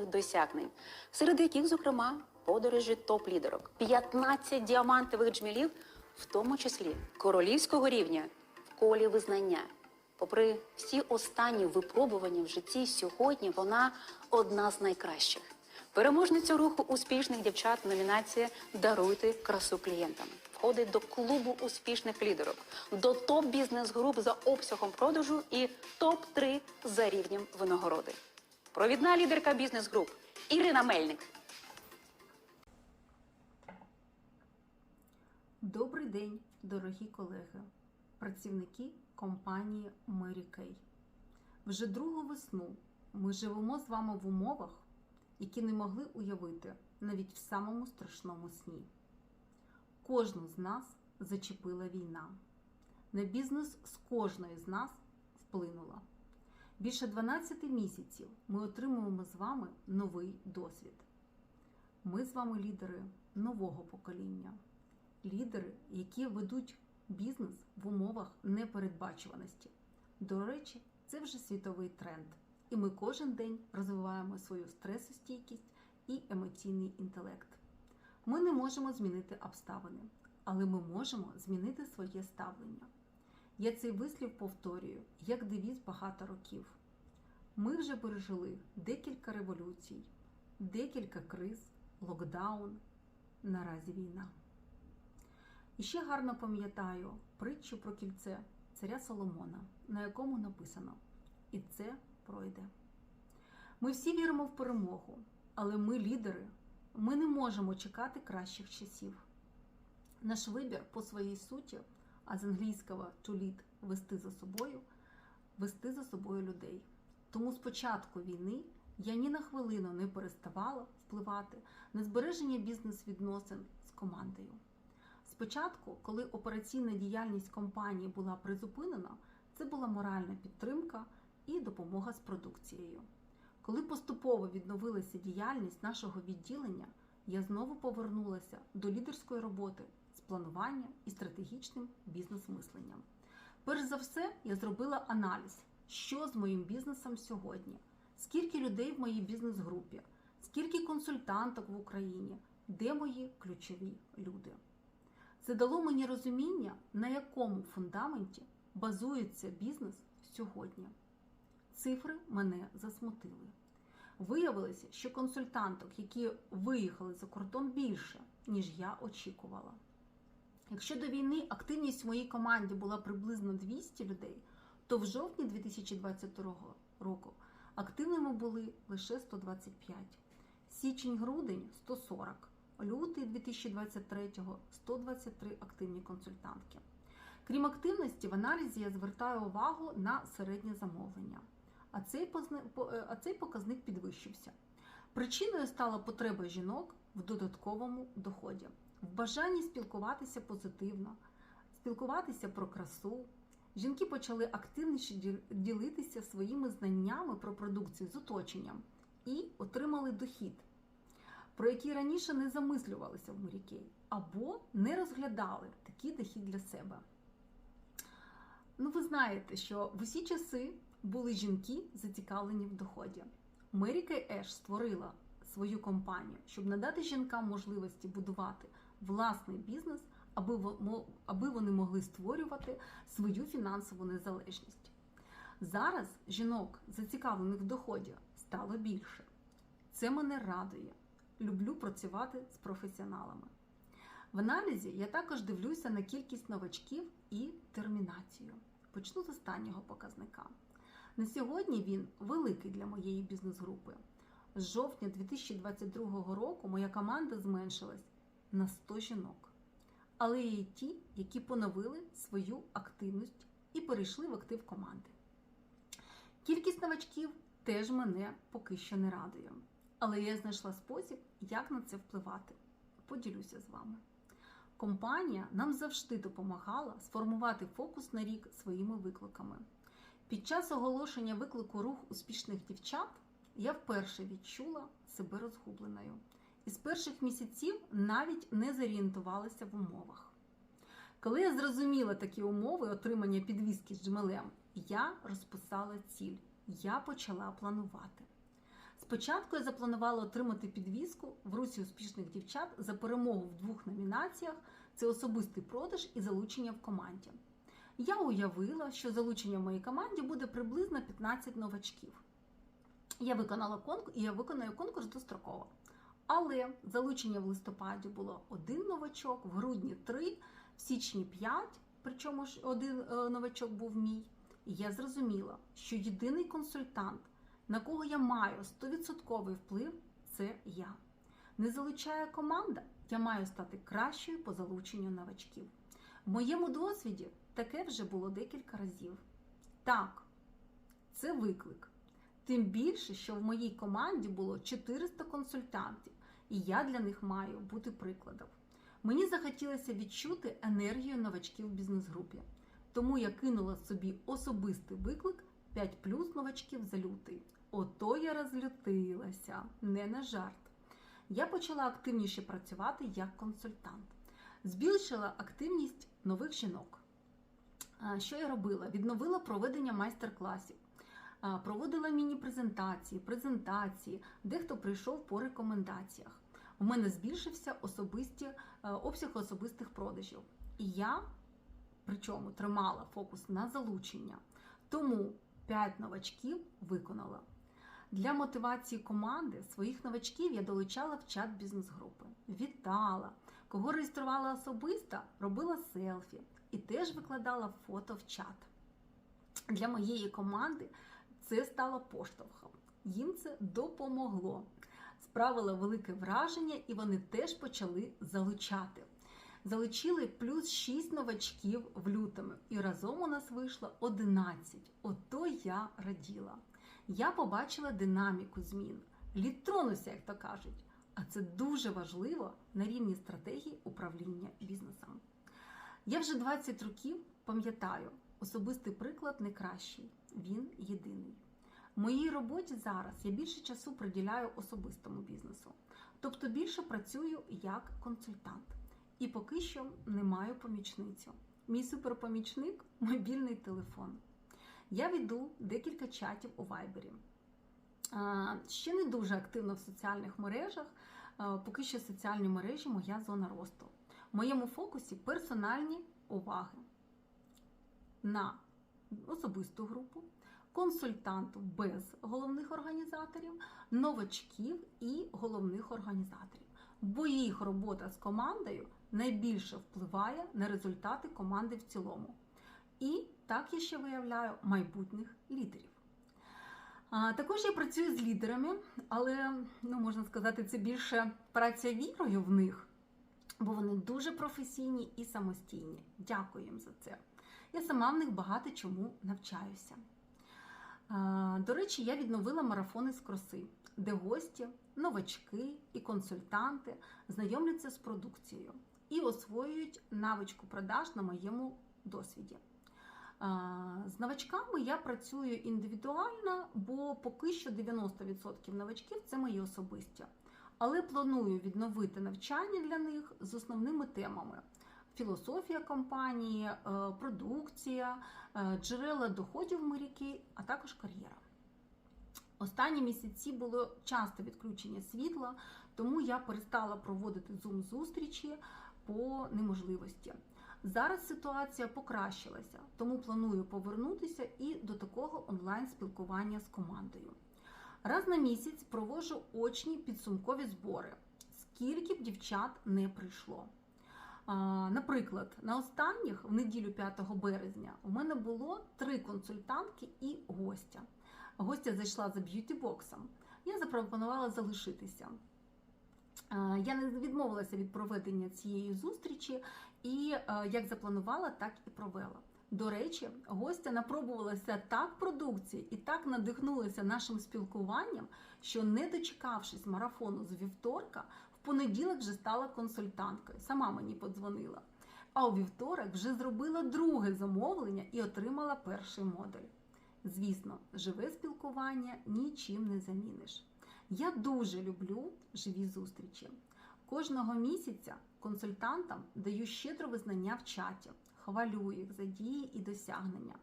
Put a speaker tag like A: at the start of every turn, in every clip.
A: досягнень, серед яких, зокрема, подорожі топ-лідерок, 15 діамантових джмілів, в тому числі королівського рівня в колі визнання. Попри всі останні випробування в житті, сьогодні вона одна з найкращих. Переможниця руху успішних дівчат номінація Даруйте красу клієнтам. Входить до клубу успішних лідерок, до топ бізнес груп за обсягом продажу і топ 3 за рівнем винагороди. Провідна лідерка бізнес груп Ірина Мельник.
B: Добрий день, дорогі колеги, працівники компанії Kay. Вже другу весну ми живемо з вами в умовах, які не могли уявити навіть в самому страшному сні. Кожну з нас зачепила війна. На бізнес з кожної з нас вплинула. Більше 12 місяців ми отримуємо з вами новий досвід. Ми з вами лідери нового покоління лідери, які ведуть бізнес в умовах непередбачуваності. До речі, це вже світовий тренд, і ми кожен день розвиваємо свою стресостійкість і емоційний інтелект. Ми не можемо змінити обставини, але ми можемо змінити своє ставлення. Я цей вислів повторюю як девіз багато років. Ми вже пережили декілька революцій, декілька криз, локдаун, наразі війна. І ще гарно пам'ятаю притчу про кільце царя Соломона, на якому написано: І це пройде. Ми всі віримо в перемогу, але ми лідери, ми не можемо чекати кращих часів. Наш вибір по своїй суті, а з англійського to lead – вести за собою, вести за собою людей. Тому з початку війни я ні на хвилину не переставала впливати на збереження бізнес-відносин з командою. Спочатку, коли операційна діяльність компанії була призупинена, це була моральна підтримка і допомога з продукцією. Коли поступово відновилася діяльність нашого відділення, я знову повернулася до лідерської роботи з плануванням і стратегічним бізнес-мисленням. Перш за все, я зробила аналіз, що з моїм бізнесом сьогодні, скільки людей в моїй бізнес-групі, скільки консультанток в Україні, де мої ключові люди. Це дало мені розуміння, на якому фундаменті базується бізнес сьогодні. Цифри мене засмутили. Виявилося, що консультанток, які виїхали за кордон більше, ніж я очікувала. Якщо до війни активність в моїй команді була приблизно 200 людей, то в жовтні 2022 року активними були лише 125, січень-грудень 140 лютий 2023-го 123 активні консультантки. Крім активності, в аналізі я звертаю увагу на середнє замовлення, а цей, а цей показник підвищився. Причиною стала потреба жінок в додатковому доході, в бажанні спілкуватися позитивно, спілкуватися про красу. Жінки почали активніше ділитися своїми знаннями про продукцію з оточенням і отримали дохід про які раніше не замислювалися в Морікей, або не розглядали такий дохід для себе. Ну, ви знаєте, що в усі часи були жінки зацікавлені в доході. Меріка Еш створила свою компанію, щоб надати жінкам можливості будувати власний бізнес, аби вони могли створювати свою фінансову незалежність. Зараз жінок, зацікавлених в доході, стало більше. Це мене радує люблю працювати з професіоналами. В аналізі я також дивлюся на кількість новачків і термінацію. Почну з останнього показника. На сьогодні він великий для моєї бізнес-групи. З жовтня 2022 року моя команда зменшилась на 100 жінок. Але є ті, які поновили свою активність і перейшли в актив команди. Кількість новачків теж мене поки що не радує. Але я знайшла спосіб, як на це впливати. Поділюся з вами. Компанія нам завжди допомагала сформувати фокус на рік своїми викликами. Під час оголошення виклику рух успішних дівчат я вперше відчула себе розгубленою. І з перших місяців навіть не зорієнтувалася в умовах. Коли я зрозуміла такі умови отримання підвізки з джмелем, я розписала ціль, я почала планувати. Спочатку я запланувала отримати підвізку в русі успішних дівчат за перемогу в двох номінаціях: це особистий продаж і залучення в команді. Я уявила, що залучення в моїй команді буде приблизно 15 новачків. Я виконала конкурс і я виконаю конкурс достроково. Але залучення в листопаді було один новачок, в грудні три, в січні п'ять, причому ж один е, новачок був мій. І я зрозуміла, що єдиний консультант, на кого я маю 100% вплив, це я. Не залучає команда, я маю стати кращою по залученню новачків. В моєму досвіді таке вже було декілька разів. Так, це виклик. Тим більше, що в моїй команді було 400 консультантів, і я для них маю бути прикладом. Мені захотілося відчути енергію новачків в бізнес-групі. Тому я кинула собі особистий виклик 5 плюс новачків за лютий. Ото я розлютилася, не на жарт. Я почала активніше працювати як консультант, збільшила активність нових жінок. Що я робила? Відновила проведення майстер-класів, проводила міні-презентації, презентації, дехто прийшов по рекомендаціях. У мене збільшився особисті, е, обсяг особистих продажів. І я причому тримала фокус на залучення. Тому 5 новачків виконала. Для мотивації команди своїх новачків я долучала в чат бізнес-групи, вітала, кого реєструвала особисто, робила селфі і теж викладала фото в чат. Для моєї команди це стало поштовхом. Їм це допомогло. Справило велике враження, і вони теж почали залучати. Залучили плюс 6 новачків в лютому, і разом у нас вийшло 11. Ото я раділа. Я побачила динаміку змін, лід тронувся, як то кажуть. А це дуже важливо на рівні стратегії управління бізнесом. Я вже 20 років пам'ятаю, особистий приклад не кращий, він єдиний. Моїй роботі зараз я більше часу приділяю особистому бізнесу, тобто більше працюю як консультант. І поки що не маю помічницю. Мій суперпомічник мобільний телефон. Я веду декілька чатів у Вайбері. Ще не дуже активно в соціальних мережах. Поки що соціальні мережі моя зона росту. В моєму фокусі персональні уваги на особисту групу, консультантів без головних організаторів, новачків і головних організаторів. Бо їх робота з командою найбільше впливає на результати команди в цілому. І так я ще виявляю майбутніх лідерів. А, також я працюю з лідерами, але ну, можна сказати, це більше праця вірою в них, бо вони дуже професійні і самостійні. Дякую їм за це. Я сама в них багато чому навчаюся. До речі, я відновила марафони з краси, де гості, новачки і консультанти знайомляться з продукцією і освоюють навичку продаж на моєму досвіді. З новачками я працюю індивідуально, бо поки що 90% новачків це мої особисті. Але планую відновити навчання для них з основними темами: філософія компанії, е, продукція, е, джерела доходів моряки, а також кар'єра. Останні місяці було часто відключення світла, тому я перестала проводити зум-зустрічі по неможливості. Зараз ситуація покращилася, тому планую повернутися і до такого онлайн-спілкування з командою. Раз на місяць проводжу очні підсумкові збори, скільки б дівчат не прийшло. Наприклад, на останніх, в неділю 5 березня, у мене було три консультантки і гостя. Гостя зайшла за б'юті-боксом. Я запропонувала залишитися. Я не відмовилася від проведення цієї зустрічі, і як запланувала, так і провела. До речі, гостя напробувалася так продукції і так надихнулася нашим спілкуванням, що, не дочекавшись марафону з вівторка, понеділок вже стала консультанткою. Сама мені подзвонила. А у вівторок вже зробила друге замовлення і отримала перший модуль. Звісно, живе спілкування нічим не заміниш. Я дуже люблю живі зустрічі. Кожного місяця консультантам даю щедро визнання в чаті, хвалю їх за дії і досягнення.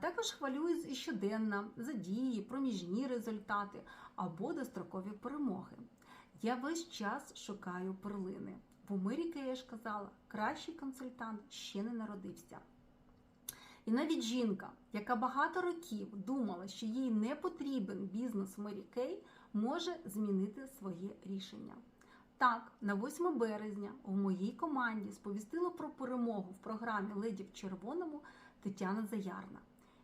B: Також хвалюю і щоденно за дії, проміжні результати або дострокові перемоги. Я весь час шукаю перлини. В Америці, я ж казала, кращий консультант ще не народився. І навіть жінка, яка багато років думала, що їй не потрібен бізнес Мері Кей, може змінити своє рішення. Так, на 8 березня в моїй команді сповістила про перемогу в програмі Леді в червоному Тетяна Заярна.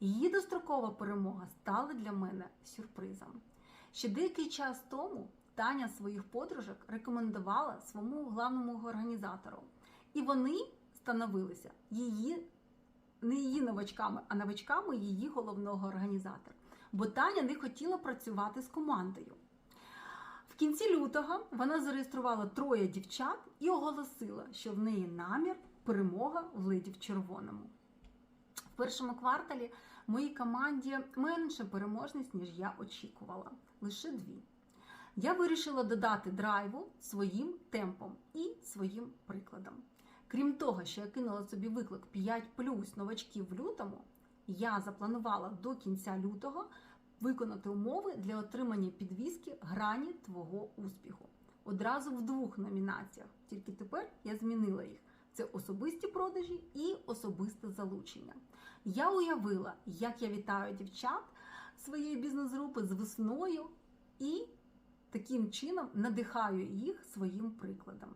B: Її дострокова перемога стала для мене сюрпризом. Ще деякий час тому Таня своїх подружок рекомендувала своєму главному організатору, і вони становилися її не її новачками, а новачками її головного організатора. Бо Таня не хотіла працювати з командою. В кінці лютого вона зареєструвала троє дівчат і оголосила, що в неї намір перемога в леді в червоному. В першому кварталі моїй команді менше переможність, ніж я очікувала. Лише дві. Я вирішила додати драйву своїм темпом і своїм прикладом. Крім того, що я кинула собі виклик 5 плюс новачків в лютому, я запланувала до кінця лютого виконати умови для отримання підвіски грані твого успіху. Одразу в двох номінаціях. Тільки тепер я змінила їх: це особисті продажі і особисте залучення. Я уявила, як я вітаю дівчат своєї бізнес-групи з весною і таким чином надихаю їх своїм прикладом.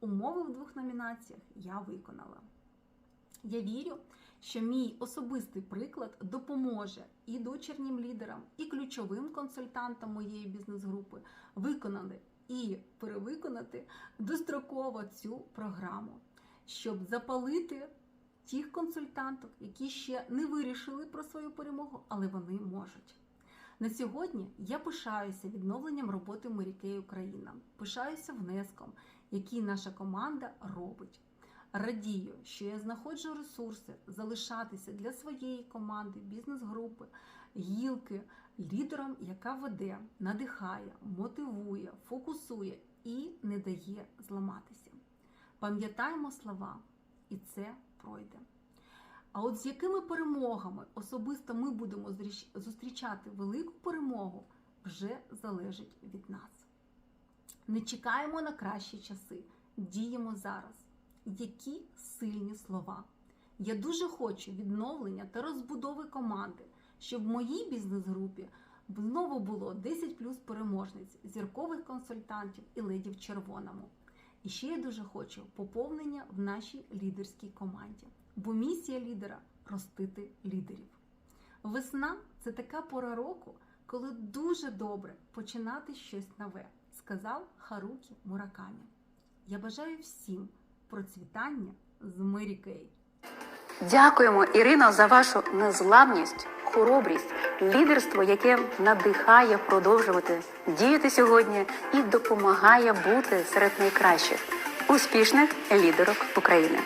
B: Умови в двох номінаціях я виконала. Я вірю, що мій особистий приклад допоможе і дочірнім лідерам, і ключовим консультантам моєї бізнес-групи виконати і перевиконати достроково цю програму, щоб запалити тих консультанток, які ще не вирішили про свою перемогу, але вони можуть. На сьогодні я пишаюся відновленням роботи Морікей Україна, пишаюся внеском, який наша команда робить. Радію, що я знаходжу ресурси залишатися для своєї команди, бізнес-групи, гілки, лідером, яка веде, надихає, мотивує, фокусує і не дає зламатися. Пам'ятаємо слова, і це пройде. А от з якими перемогами особисто ми будемо зустрічати велику перемогу, вже залежить від нас. Не чекаємо на кращі часи, діємо зараз. Які сильні слова! Я дуже хочу відновлення та розбудови команди, щоб в моїй бізнес-групі знову було 10 плюс переможниць, зіркових консультантів і леді в червоному. І ще я дуже хочу поповнення в нашій лідерській команді, бо місія лідера ростити лідерів. Весна це така пора року, коли дуже добре починати щось нове, сказав Харукі Муракамі. Я бажаю всім процвітання з Мері Кей.
A: Дякуємо, Ірино, за вашу незламність, хоробрість, лідерство, яке надихає продовжувати діяти сьогодні і допомагає бути серед найкращих успішних лідерок України.